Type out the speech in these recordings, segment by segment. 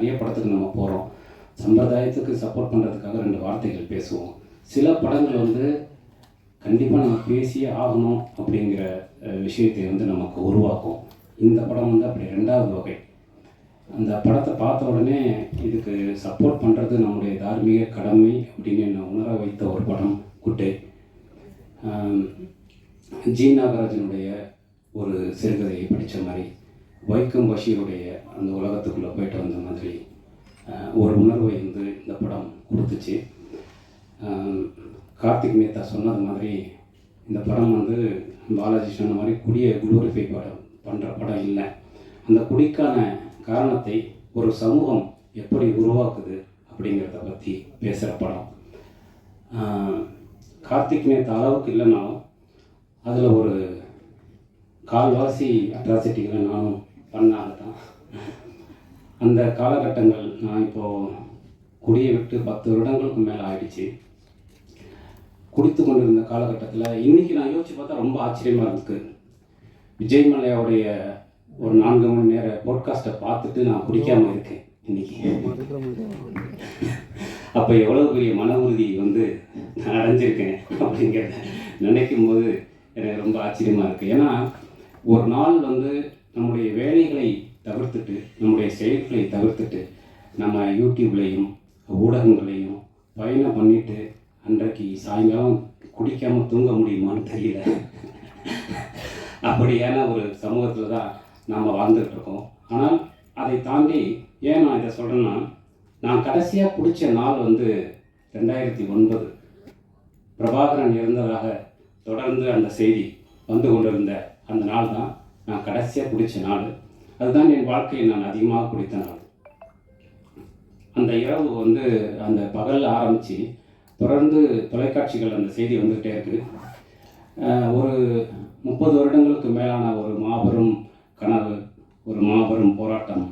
நிறைய படத்துக்கு நம்ம போகிறோம் சம்பிரதாயத்துக்கு சப்போர்ட் பண்ணுறதுக்காக ரெண்டு வார்த்தைகள் பேசுவோம். சில படங்கள் வந்து கண்டிப்பாக நம்ம பேசியே ஆகணும் அப்படிங்கிற விஷயத்தை வந்து நமக்கு உருவாக்கும். இந்த படம் வந்து அப்படி ரெண்டாவது வகை. அந்த படத்தை பார்த்த உடனே இதுக்கு சப்போர்ட் பண்ணுறது நம்முடைய தார்மீக கடமை அப்படின்னு என்னை உணர வைத்த ஒரு படம் குட்டை. ஜி நாகராஜனுடைய ஒரு சிறுகதையை படித்த மாதிரி. வைக்கம் பஷீருடைய அந்த உலகத்துக்குள்ளே போயிட்டு வந்த மாதிரி ஒரு உணர்வை வந்து இந்த படம் கொடுத்துச்சு. கார்த்திக் மேத்தா சொன்னது மாதிரி இந்த படம் வந்து பாலாஜி சொன்ன மாதிரி குடியை குளோரிஃபை படம் பண்ணுற படம் இல்லை. அந்த குடிக்கான காரணத்தை ஒரு சமூகம் எப்படி உருவாக்குது அப்படிங்கிறத பற்றி பேசுகிற படம். கார்த்திக் மேத்தா அளவுக்கு இல்லைனாலும் அதில் ஒரு கால்வாசி அட்ராசிட்டிகளை நானும் பண்ணாங்க தான் அந்த காலகட்டங்கள் நான் இப்போது குடியை விட்டு பத்து வருடங்களுக்கு மேலே ஆயிடுச்சு. குடித்து கொண்டிருந்த காலகட்டத்தில் இன்றைக்கி நான் யோசிச்சு பார்த்தா ரொம்ப ஆச்சரியமாக இருக்குது விஜய் மலையாவுடைய ஒரு நான்கு மணி நேர போட்காஸ்ட்டை பார்த்துட்டு நான் குடிக்காமல் இருக்கேன் இன்னைக்கு. அப்போ எவ்வளோ பெரிய மன உறுதி வந்து நான் அடைஞ்சிருக்கேன் அப்படிங்கிறத நினைக்கும் போது எனக்கு ரொம்ப ஆச்சரியமாக இருக்குது ஏன்னா ஒரு நாள் வந்து நம்முடைய வேலைகளை தவிர்த்துட்டு நம்முடைய செயல்களை தவிர்த்துட்டு நம்ம யூடியூப்லேயும் ஊடகங்களையும் பயணம் பண்ணிவிட்டு அன்றைக்கு சாயங்காலம் குடிக்காமல் தூங்க முடியுமான்னு தெரியல. அப்படியான ஒரு சமூகத்தில் தான் நாம் வாழ்ந்துட்டு இருக்கோம். ஆனால் அதை தாண்டி ஏன் நான் இதை சொல்கிறேன்னா நான் கடைசியாக பிடிச்ச நாள் வந்து ரெண்டாயிரத்தி ஒன்பது. பிரபாகரன் இறந்ததாக தொடர்ந்து அந்த செய்தி வந்து கொண்டிருந்த அந்த நாள் தான். நான் கடைசியாக குடித்த நாள் அதுதான் என் வாழ்க்கையில் நான் அதிகமாக குடித்த நாள். அந்த இரவு வந்து அந்த பகல் ஆரம்பித்து தொடர்ந்து தொலைக்காட்சிகள் அந்த செய்தி வந்துகிட்டே இருக்குது ஒரு முப்பது வருடங்களுக்கு மேலான ஒரு மாபெரும் கனவு ஒரு மாபெரும் போராட்டம்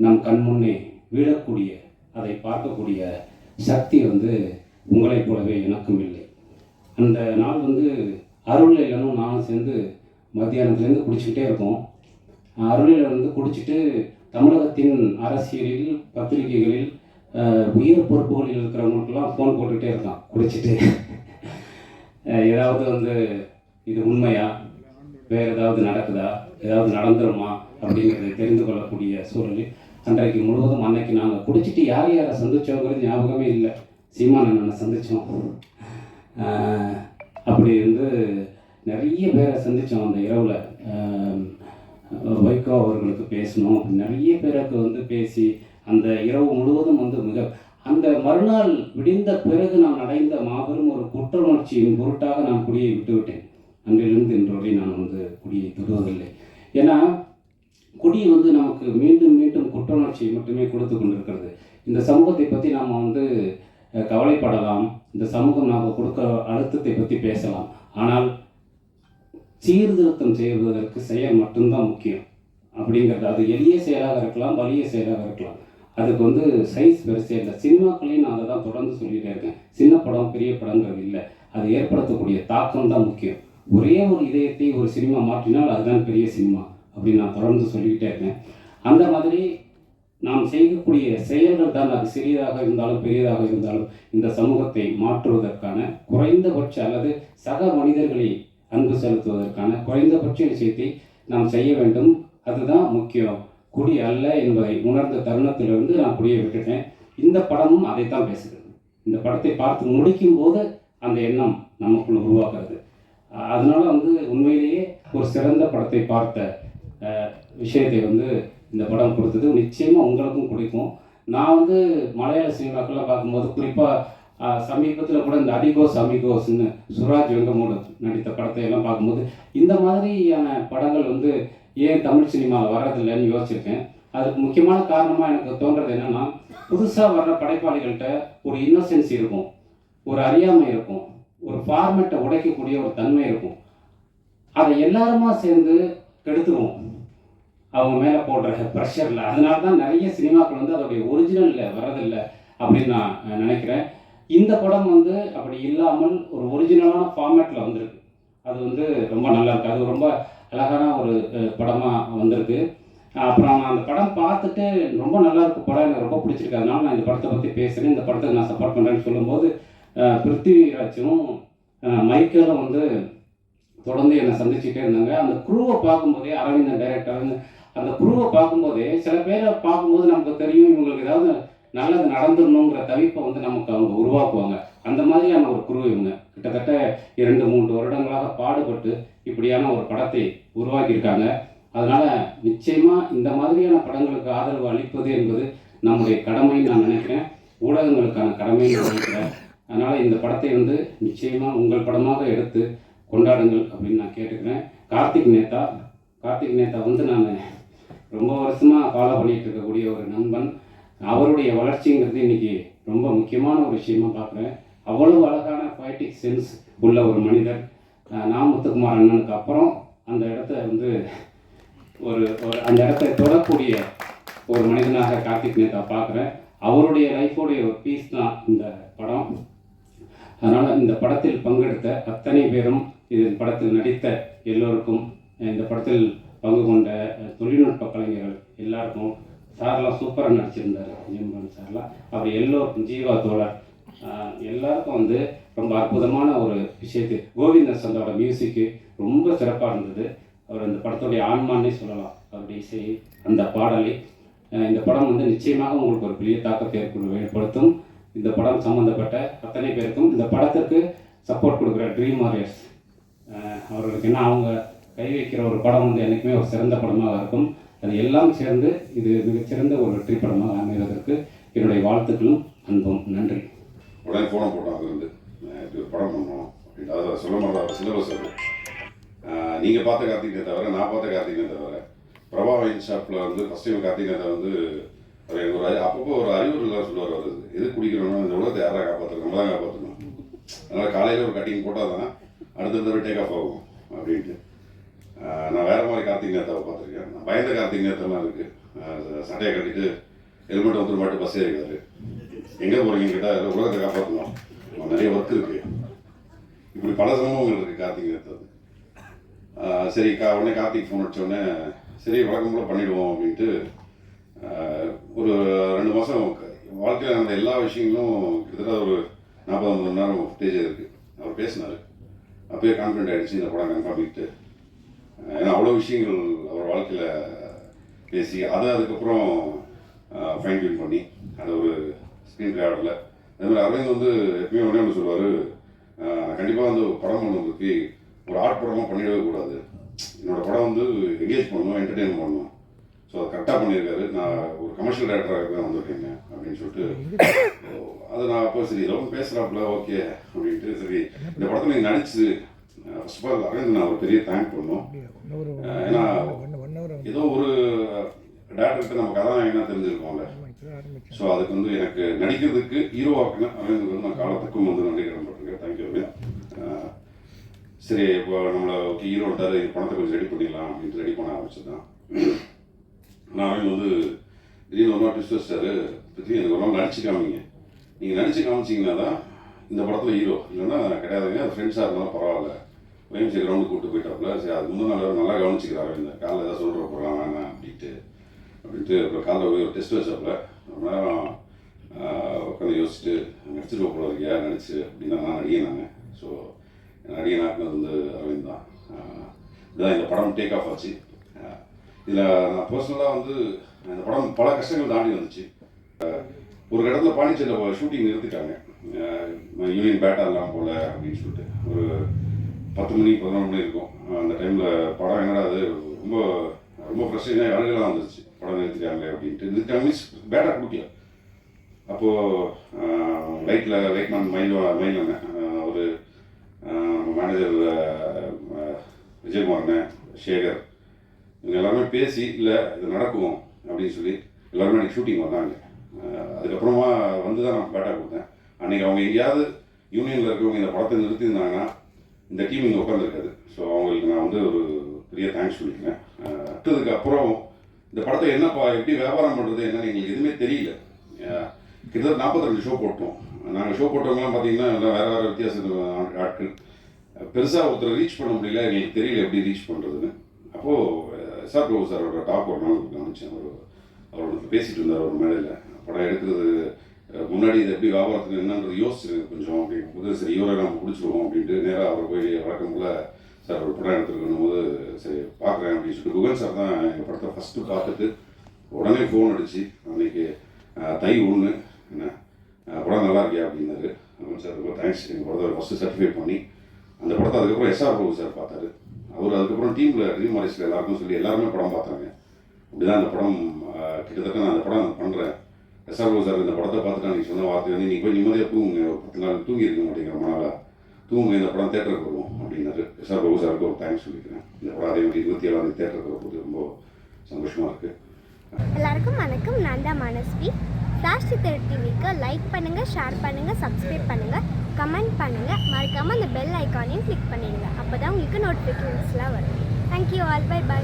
நம் கண் முன்னே வீழக்கூடிய அதை பார்க்கக்கூடிய சக்தி வந்து உங்களைப் போலவே எனக்கும் இல்லை. அந்த நாள் வந்து அருள்லையிலும் நானும் சேர்ந்து மத்தியானத்துலேருந்து குடிச்சிக்கிட்டே இருக்கோம். அருளில் வந்து குடிச்சிட்டு தமிழகத்தின் அரசியலில் பத்திரிகைகளில் உயர் பொறுப்புகளில் இருக்கிறவங்களுக்கெல்லாம் ஃபோன் போட்டுக்கிட்டே இருக்கான் குடிச்சிட்டு. ஏதாவது வந்து இது உண்மையா? வேறு ஏதாவது நடக்குதா? ஏதாவது நடந்துருமா? அப்படிங்கிறத தெரிந்து கொள்ளக்கூடிய சூழலில் அன்றைக்கு முழுவதும் அன்னைக்கு நாங்கள் குடிச்சிட்டு யார் யாரை சந்தித்தோங்கிறது ஞாபகமே இல்லை. சீமான் அண்ணனை சந்தித்தோம் அப்படி வந்து நிறைய பேரை சந்தித்தோம் அந்த இரவில். வைகோ அவர்களுக்கு பேசணும் நிறைய பேருக்கு வந்து பேசி அந்த இரவு முழுவதும் வந்து மிக அந்த மறுநாள் விடிந்த பிறகு நான் அடைந்த மாபெரும் ஒரு குற்றணர்ச்சியின் பொருட்டாக நான் குடியை விட்டுவிட்டேன். அன்றிலிருந்து இன்று வரை நான் வந்து குடியை தொடுவதில்லை. ஏன்னா குடி வந்து நமக்கு மீண்டும் மீண்டும் குற்றணர்ச்சியை மட்டுமே கொடுத்து கொண்டிருக்கிறது. இந்த சமூகத்தை பற்றி நாம் வந்து கவலைப்படலாம். இந்த சமூகம் நாம் கொடுக்க அழுத்தத்தை பற்றி பேசலாம். ஆனால் சீர்திருத்தம் செய்வதற்கு செயல் மட்டும்தான் முக்கியம். அப்படிங்கிறது அது எளிய செயலாக இருக்கலாம் வலிய செயலாக இருக்கலாம். அதுக்கு வந்து சைஸ் பெருசே இல்லை. சினிமாக்களையும் நான் அதை தான் தொடர்ந்து சொல்லிகிட்டே இருக்கேன். சின்ன படம் பெரிய படங்கிறது இல்லை. அது ஏற்படுத்தக்கூடிய தாக்கம் தான் முக்கியம். ஒரே ஒரு இதயத்தை ஒரு சினிமா மாற்றினால் அதுதான் பெரிய சினிமா அப்படின்னு நான் தொடர்ந்து சொல்லிக்கிட்டே இருக்கேன். அந்த மாதிரி நாம் செய்யக்கூடிய செயல்கள் தான் அது சிறியதாக இருந்தாலும் பெரியதாக இருந்தாலும் இந்த சமூகத்தை மாற்றுவதற்கான குறைந்தபட்ச அல்லது சக மனிதர்களை அன்பு செலுத்துவதற்கான குறைந்தபட்ச விஷயத்தை நாம் செய்ய வேண்டும். அதுதான் முக்கியம். குடி அல்ல என்பதை உணர்ந்த தருணத்திலிருந்து நான் குடியை விட்டுட்டேன். இந்த படமும் அதைத்தான் பேசுகிறது. இந்த படத்தை பார்த்து முடிக்கும் போது அந்த எண்ணம் நமக்குள்ள உருவாக்குறது அதனால் அதனால வந்து உண்மையிலேயே ஒரு சிறந்த படத்தை பார்த்த விஷயத்தை வந்து இந்த படம் கொடுத்தது. நிச்சயமாக உங்களுக்கும் பிடிக்கும். நான் வந்து மலையாள சினிமாக்கெல்லாம் பார்க்கும்போது குறிப்பாக சமீபத்தில் கூட இந்த அடிகோஸ் அமிகோஸ்னு சுராஜ் வெங்கமூடு நடித்த படத்தை எல்லாம் பார்க்கும்போது இந்த மாதிரியான படங்கள் வந்து ஏன் தமிழ் சினிமாவில் வர்றதில்லைன்னு யோசிச்சிருக்கேன். அதுக்கு முக்கியமான காரணமாக எனக்கு தோன்றது என்னென்னா புதுசாக வர்ற படைப்பாளிகள்கிட்ட ஒரு இன்னசென்ஸ் இருக்கும் ஒரு அறியாமை இருக்கும் ஒரு ஃபார்மெட்டை உடைக்கக்கூடிய ஒரு தன்மை இருக்கும். அதை எல்லாருமா சேர்ந்து கெடுத்துருவோம் அவங்க மேலே போடுற ப்ரெஷரில் அதனால தான் நிறைய சினிமாக்கள் வந்து அதோடைய ஒரிஜினலில் வரதில்லை அப்படின்னு நான் நினைக்கிறேன். இந்த படம் வந்து அப்படி இல்லாமல் ஒரு ஒரிஜினலான ஃபார்மேட்டில் வந்திருக்கு. அது வந்து ரொம்ப நல்லா இருக்குது அது ரொம்ப அழகான ஒரு படமாக வந்திருக்கு. அப்புறம் நான் அந்த படம் பார்த்துட்டு ரொம்ப நல்லா இருக்கு படம். எனக்கு ரொம்ப பிடிச்சிருக்கு. அதனால நான் இந்த படத்தை பற்றி பேசுகிறேன் இந்த படத்துக்கு நான் சப்போர்ட் பண்ணுறேன்னு சொல்லும்போது பிருத்திவிராஜும் மைக்கேலும் வந்து தொடர்ந்து என்னை சந்திச்சுட்டே இருந்தாங்க. அந்த குருவை பார்க்கும்போதே அரவிந்தன் டைரக்டர் அந்த குருவை பார்க்கும்போதே சில பேரை பார்க்கும்போது நமக்கு தெரியும் இவங்களுக்கு ஏதாவது நல்லது நடந்துடணுங்கிற தவிப்பை வந்து நமக்கு அவங்க உருவாக்குவாங்க. அந்த மாதிரியான ஒரு குரு இவங்க. கிட்டத்தட்ட இரண்டு மூன்று வருடங்களாக பாடுபட்டு இப்படியான ஒரு படத்தை உருவாக்கியிருக்காங்க. அதனால நிச்சயமா இந்த மாதிரியான படங்களுக்கு ஆதரவு அளிப்பது என்பது நம்முடைய கடமைன்னு நான் நினைக்கிறேன். ஊடகங்களுக்கான கடமைன்னு நினைக்கிறேன். அதனால இந்த படத்தை வந்து நிச்சயமா உங்கள் படமாக எடுத்து கொண்டாடுங்கள் அப்படின்னு நான் கேட்டுக்கிறேன். கார்த்திக் நேதா கார்த்திக் நேதா வந்து நான் ரொம்ப வருஷமாக ஃபாலோ பண்ணிகிட்டு இருக்கக்கூடிய ஒரு நண்பன். அவருடைய வளர்ச்சிங்கிறது இன்னைக்கு ரொம்ப முக்கியமான ஒரு விஷயமா பார்க்குறேன். அவ்வளவு அழகான பாய்டிக் சென்ஸ் உள்ள ஒரு மனிதர். நான் முத்துக்குமார் அண்ணனுக்கு அப்புறம் அந்த இடத்த வந்து ஒரு ஒரு அந்த இடத்த தொடக்கூடிய ஒரு மனிதனாக கார்த்திக் நேதா பார்க்குறேன். அவருடைய லைஃபோடைய ஒரு பீஸ் தான் இந்த படம். அதனால் இந்த படத்தில் பங்கெடுத்த அத்தனை பேரும் இதில் படத்தில் நடித்த எல்லோருக்கும் இந்த படத்தில் பங்கு கொண்ட தொழில்நுட்ப கலைஞர்கள் எல்லாருக்கும் சார்லாம் சூப்பராக நடிச்சிருந்தார் ஜிம்ரன் சார்லாம். அவர் எல்லோருக்கும் ஜீவா தோழர். எல்லாருக்கும் வந்து ரொம்ப அற்புதமான ஒரு விஷயத்து. கோவிந்தன் சந்தோட மியூசிக்கு ரொம்ப சிறப்பாக இருந்தது. அவர் அந்த படத்துடைய ஆன்மான்னே சொல்லலாம். அவருடைய இசை அந்த பாடலை. இந்த படம் வந்து நிச்சயமாக உங்களுக்கு ஒரு பெரிய தாக்கத்தை ஏற்படு- ஏற்படுத்தும். இந்த படம் சம்மந்தப்பட்ட அத்தனை பேருக்கும் இந்த படத்துக்கு சப்போர்ட் கொடுக்குற ட்ரீம் வாரியர்ஸ் அவர்களுக்கு என்ன அவங்க கை வைக்கிற ஒரு படம் வந்து என்றைக்குமே ஒரு சிறந்த படமாக இருக்கும். அது எல்லாம் சேர்ந்து இது மிகச்சிறந்த ஒரு வெற்றி படமாக அமைவதற்கு என்னுடைய வாழ்த்துக்களும் அன்பும். நன்றி. உடனே ஃபோனை போட்டோம் அது வந்து இப்படி ஒரு படம் பண்ணோம் அப்படின்னு. அதை சொல்ல சிலபஸ் அது நீங்கள் பார்த்த கார்த்திகை தவிர நான் பார்த்த கார்த்திகை தவிர பிரபா வைன் ஷாப்பில் வந்து ஃபஸ்ட் டைம் கார்த்திகை வந்து ஒரு ஒரு அறி- அப்பப்போ ஒரு அறிவுரைலாம் சொல்லுவார் அது எது குடிக்கிறோம்னா இந்த உலகத்தை யாராக காப்பாற்றணும் நம்ம தான் காப்பாற்றணும் அதனால் காலையில் ஒரு கட்டிங் போட்டால் தான் அடுத்த தடவை டேக் ஆஃப் ஆகும் அப்படின்ட்டு. நான் கார்த்திக் நேதாவை பார்த்துருக்கேன் நான் பயந்த கார்த்திக் நேதாலாம் இருக்குது சட்டையை கட்டிட்டு ஹெல்மெட் வந்து மாட்டு பஸ் ஏறிக்கிறாரு எங்கே போகிறீங்க கேட்டால் உலகத்தை காப்பாற்றணும் நிறைய ஒர்க் இருக்கு. இப்படி பல சம்பவங்கள் இருக்குது கார்த்திக் நேத்தது சரி கா உடனே கார்த்திக் ஃபோன் அடித்தோடனே சரி வழக்கம் கூட பண்ணிவிடுவோம் அப்படின்ட்டு ஒரு ரெண்டு மாதம் வாழ்க்கையில் நடந்த எல்லா விஷயங்களும் கிட்டத்தட்ட ஒரு நாற்பது ஐம்பது மணி நேரம் ஸ்டேஜ் இருக்குது அவர் பேசினார். அப்பயே கான்ஃபிடென்ட் ஆகிடுச்சு இந்த படம் கன்ஃபார்ம் பண்ணிட்டு. ஏன்னா அவ்வளோ விஷயங்கள் அவர் வாழ்க்கையில் பேசி அதை அதுக்கப்புறம் ஃபைன் டியூன் பண்ணி அதை ஒரு ஸ்க்ரீன் பிளே அதே மாதிரி அரவிந்த் வந்து எப்பயுமே ஒன்றே ஒன்று சொல்லுவார் கண்டிப்பாக வந்து படம் பண்ணுறதுக்கு ஒரு ஆர்ட் படமாக பண்ணிடவே கூடாது. என்னோடய படம் வந்து என்கேஜ் பண்ணணும் என்டர்டெயின் பண்ணணும். ஸோ அதை கரெக்டாக பண்ணியிருக்காரு. நான் ஒரு கமர்ஷியல் டேரக்டராக தான் வந்திருக்கேங்க அப்படின்னு சொல்லிட்டு. அது நான் அப்போ சரி ஏதோ பேசுகிறாப்புல ஓகே அப்படின்ட்டு சரி இந்த படத்தில் நீங்கள் நடிச்சு அரவிந்த் நான் ஒரு பெரிய தேங்க் அஹ் ஏன்னா ஏதோ ஒரு டேரக்டர்கிட்ட நம்ம கதாநாயகனா தெரிஞ்சிருக்கோம்ல. ஆரம்பிச்சேன் ஸோ அதுக்கு வந்து எனக்கு நடிக்கிறதுக்கு ஹீரோவாக்குன அரவிந்த் வந்து நான் காலத்துக்கும் வந்து நன்றி கடன்பட்டிருக்கேன் தேங்க்யூ அரவிந்த் சரி இப்போ நம்மளை ஓகே ஹீரோ இந்த பணத்தை கொஞ்சம் ரெடி பண்ணிடலாம் அப்படின்ட்டு ரெடி பண்ண ஆரம்பிச்சதுதான். நான் அரவிந்த் வந்து திடீர்னு ஒரு நாள் ட்விஸ்ட் வச்சாரு பற்றி எனக்கு ஒரு நாள் நடிச்சு காமிங்க. நீங்கள் நடிச்சு காமிச்சிங்கன்னா தான் இந்த படத்தில் ஹீரோ இல்லைன்னா கிடையாதுங்க. அது ஃப்ரெண்ட்ஸாக இருந்தாலும் பரவாயில்ல. வேம்சி கிரவுண்டு கூப்பிட்டு போயிட்டாப்புல. சரி அது முந்தின நல்லா கவனிச்சிக்கிறாரு இந்த காலைல ஏதாவது சொல்கிற போகலாம் வேணாம் அப்படின்ட்டு. அப்படின்ட்டு அப்புறம் காலைல போய் ஒரு டெஸ்ட் வச்சாப்புல. ரொம்ப நேரம் உட்காந்து யோசிச்சுட்டு நடிச்சிட்டு போல இருக்கியா நடிச்சு அப்படின்னு நான். நடிகை ஸோ நடிகை வந்து அரவிந்த் தான். இதுதான் இந்த படம் டேக் ஆஃப் ஆச்சு. இதில் நான் பர்சனலாக வந்து இந்த படம் பல கஷ்டங்கள் தாண்டி வந்துச்சு. ஒரு இடத்துல பாண்டிச்சேரியில் ஷூட்டிங் நிறுத்திட்டாங்க. யூனியன் பேட்டா எல்லாம் போல அப்படின்னு சொல்லிட்டு. ஒரு பத்து மணி பதினொரு மணி இருக்கும். அந்த டைமில் படம் என்னடா அது ரொம்ப ரொம்ப ஃப்ரெஷ்ஷாக அழுகலாம் வந்துருச்சு. படம் நிறுத்திட்டாங்களே அப்படின்ட்டு. நிறுத்திட்டாங்க மீன்ஸ் பேட்டா கொடுக்கல. அப்போது லைட்டில் லைட்மேன் மயில் மயில் ஒரு மேனேஜர் விஜயகுமார் சேகர். இவங்க எல்லாருமே பேசி இல்லை இது நடக்கும் அப்படின்னு சொல்லி எல்லாருமே அன்றைக்கி ஷூட்டிங் வந்தாங்க. அதுக்கப்புறமா வந்து தான் நான் பேட்டா கொடுத்தேன். அன்றைக்கி அவங்க எங்கேயாவது யூனியனில் இருக்கவங்க இந்த படத்தை நிறுத்தியிருந்தாங்கன்னா இந்த டீம் இங்கே உட்காந்துருக்காது ஸோ அவங்களுக்கு நான் வந்து ஒரு பெரிய தேங்க்ஸ் சொல்லிக்கிறேன். அடுத்ததுக்கு அப்புறம் இந்த படத்தை என்னப்பா எப்படி வியாபாரம் பண்ணுறது என்னன்னு எங்களுக்கு எதுவுமே தெரியல. கிட்டத்தட்ட நாற்பத்தி ஷோ போட்டோம். நாங்கள் ஷோ போட்டவங்கலாம் பார்த்தீங்கன்னா எல்லாம் வேறு வேறு வித்தியாச ஆட்கள். பெருசாக ஒருத்தர் ரீச் பண்ண முடியல எங்களுக்கு தெரியல எப்படி ரீச் பண்ணுறதுன்னு அப்போது எஸ்ஆர் பிரபு சாரோட டாப் ஒரு நாள் கவனிச்சேன் அவர் அவர் பேசிகிட்டு இருந்தார் ஒரு மேடையில். படம் எடுக்கிறது முன்னாடி இது எப்படி வியாபாரத்துக்கு என்னன்றது யோசிச்சு கொஞ்சம் அப்படி. போது சரி இவரை நம்ம பிடிச்சிருவோம் அப்படின்ட்டு நேராக அவர் போய் வழக்கம் போல் சார் ஒரு படம் எடுத்துருக்கணும் போது சரி பார்க்குறேன் அப்படின்னு சொல்லிட்டு குகன் சார் தான் எங்கள் படத்தை ஃபஸ்ட்டு பார்த்துட்டு உடனே ஃபோன் அடிச்சு அன்றைக்கி தை ஒன்று என்ன படம் நல்லா இருக்கியா? அப்படின்னாரு. குகன் சார் ரொம்ப தேங்க்ஸ் எங்கள் படத்தை ஃபஸ்ட்டு சர்டிஃபை பண்ணி அந்த படத்தை அதுக்கப்புறம் எஸ்ஆர் பிரபு சார் பார்த்தாரு. அவர் அதுக்கப்புறம் டீமில் ட்ரீம் மாரிஸில் எல்லாருக்கும் சொல்லி எல்லாருமே படம் பார்த்தாங்க. அப்படிதான் அந்த படம் கிட்டத்தட்ட நான் அந்த படம் பண்ணுறேன் எஸ்ஆர் சார் இந்த படத்தை பார்த்துட்டு நீங்கள் சொன்ன வார்த்தை வந்து நீங்கள் போய் நிம்மதியாக தூங்குங்க. பத்து நாள் தூங்கி இருக்க மாட்டேங்கிற மனால தூங்குங்க இந்த படம் தேட்டருக்கு வருவோம் அப்படின்னாரு. எஸ்ஆர் பிரபு சாருக்கு ஒரு தேங்க்ஸ் சொல்லிக்கிறேன். இந்த படம் அதே மாதிரி இருபத்தி ஏழாம் தேதி தேட்டருக்கு வரும்போது ரொம்ப சந்தோஷமாக இருக்குது எல்லாருக்கும் வணக்கம். நான் தான் மனஸ்வி. ஃப்ளாஷ் சித்தர் டிவிக்கு லைக் பண்ணுங்கள் ஷேர் பண்ணுங்கள் சப்ஸ்கிரைப் பண்ணுங்கள் கமெண்ட் பண்ணுங்கள் மறக்காமல் அந்த பெல் ஐக்கானையும் கிளிக் பண்ணிடுங்க. அப்போ தான் உங்களுக்கு நோட்டிஃபிகேஷன்ஸ்லாம் வரும். Thank you all by by